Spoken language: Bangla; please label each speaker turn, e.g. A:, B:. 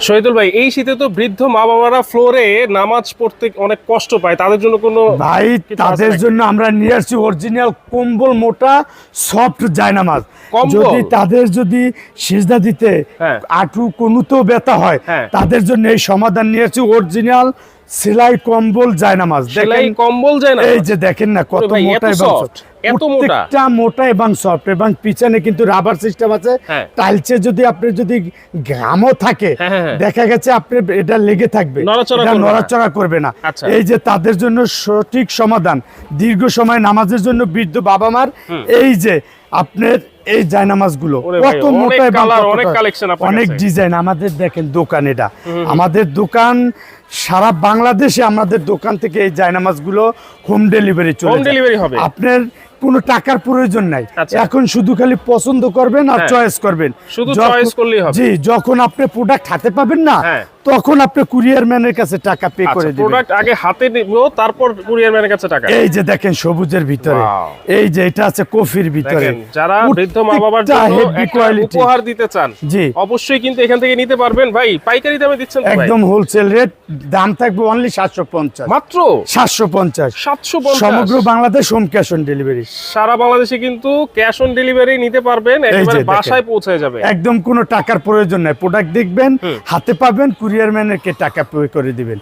A: শহীদুল ভাই এই শীতে তো বৃদ্ধ মা বাবারা ফ্লোরে নামাজ পড়তে অনেক কষ্ট পায়। তাদের জন্য কোনো
B: ভাই তাদের জন্য আমরা নিয়ে আসছি অরিজিনাল কম্বল মোটা সফট জায়নামাজ।
A: কম্বল?
B: যদি তাদের যদি সিজদা দিতে
A: হ্যাঁ।
B: আটু কোনুতেও ব্যথা হয়
A: হ্যাঁ।
B: তাদের জন্য এই সমাধান নিয়ে আসছি অরিজিনাল সেলাই কম্বল জায়নামাজ।
A: সেলাই কম্বল যায় না
B: এই যে দেখেন না কত মোটা
A: এত মোটা?
B: এবং সফট এবং পিছনে কিন্তু রাবার সিস্টেম আছে
A: হ্যাঁ।
B: টাইলসে যদি আপনি যদি ঘামও থাকে
A: হ্যাঁ, হ্যাঁ, হ্যাঁ।
B: দেখা গেছে আপনি এটা লেগে থাকবে
A: নড়াচড়া করবে না। আচ্ছা।
B: এই যে তাদের জন্য সঠিক সমাধান দীর্ঘ সময় নামাজের জন্য বৃদ্ধ বাবা মার এই যে আপনার এই
A: জায়নামাজগুলো
B: কত মোটা এবং
A: অনেক
B: অনেক ডিজাইন আমাদের দেখেন দোকান এটা আমাদের দোকান সারা বাংলাদেশে আমাদের দোকান থেকে এই জায়নামাজগুলো হোম ডেলিভারি চলে।
A: হবে?
B: আপনার কোনো টাকার প্রয়োজন নাই
A: আচ্ছা।
B: এখন শুধু খালি পছন্দ করবেন আর
A: হ্যাঁ।
B: চয়েস করবেন
A: শুধু চয়েস করলেই হবে।
B: জি যখন আপনি প্রোডাক্ট হাতে পাবেন না
A: হ্যাঁ।
B: তখন আপনি কুরিয়ার ম্যানের কাছে টাকা পে
A: আচ্ছা
B: করে দিবেন।
A: প্রোডাক্ট আগে হাতে নিব তারপর কুরিয়ার ম্যানের কাছে টাকা।
B: এই যে দেখেন সবুজের ভিতরে। এই যে এটা আছে কফির ভিতরে।
A: যারা বৃদ্ধ মা বাবার জন্য উপহার দিতে চান
B: জি।
A: অবশ্যই কিন্তু এখান থেকে নিতে পারবেন। ভাই পাইকারি দামে দিচ্ছেন ভাই?
B: একদম হোলসেল রেট দাম থাকবে অনলি সাতশো পঞ্চাশ।
A: মাত্র?
B: সাতশো পঞ্চাশ।
A: সাতশো
B: সমগ্র Bangladesh home cash on delivery
A: সারা বাংলাদেশে কিন্তু ক্যাশ অন ডেলিভারি নিতে পারবেন একেবারে বাসায় পৌঁছে যাবে।
B: একদম কোনো টাকার প্রয়োজন নাই। প্রোডাক্ট দেখবেন হাতে পাবেন কুরিয়ার ম্যানেরকে টাকা পে করে দিবেন।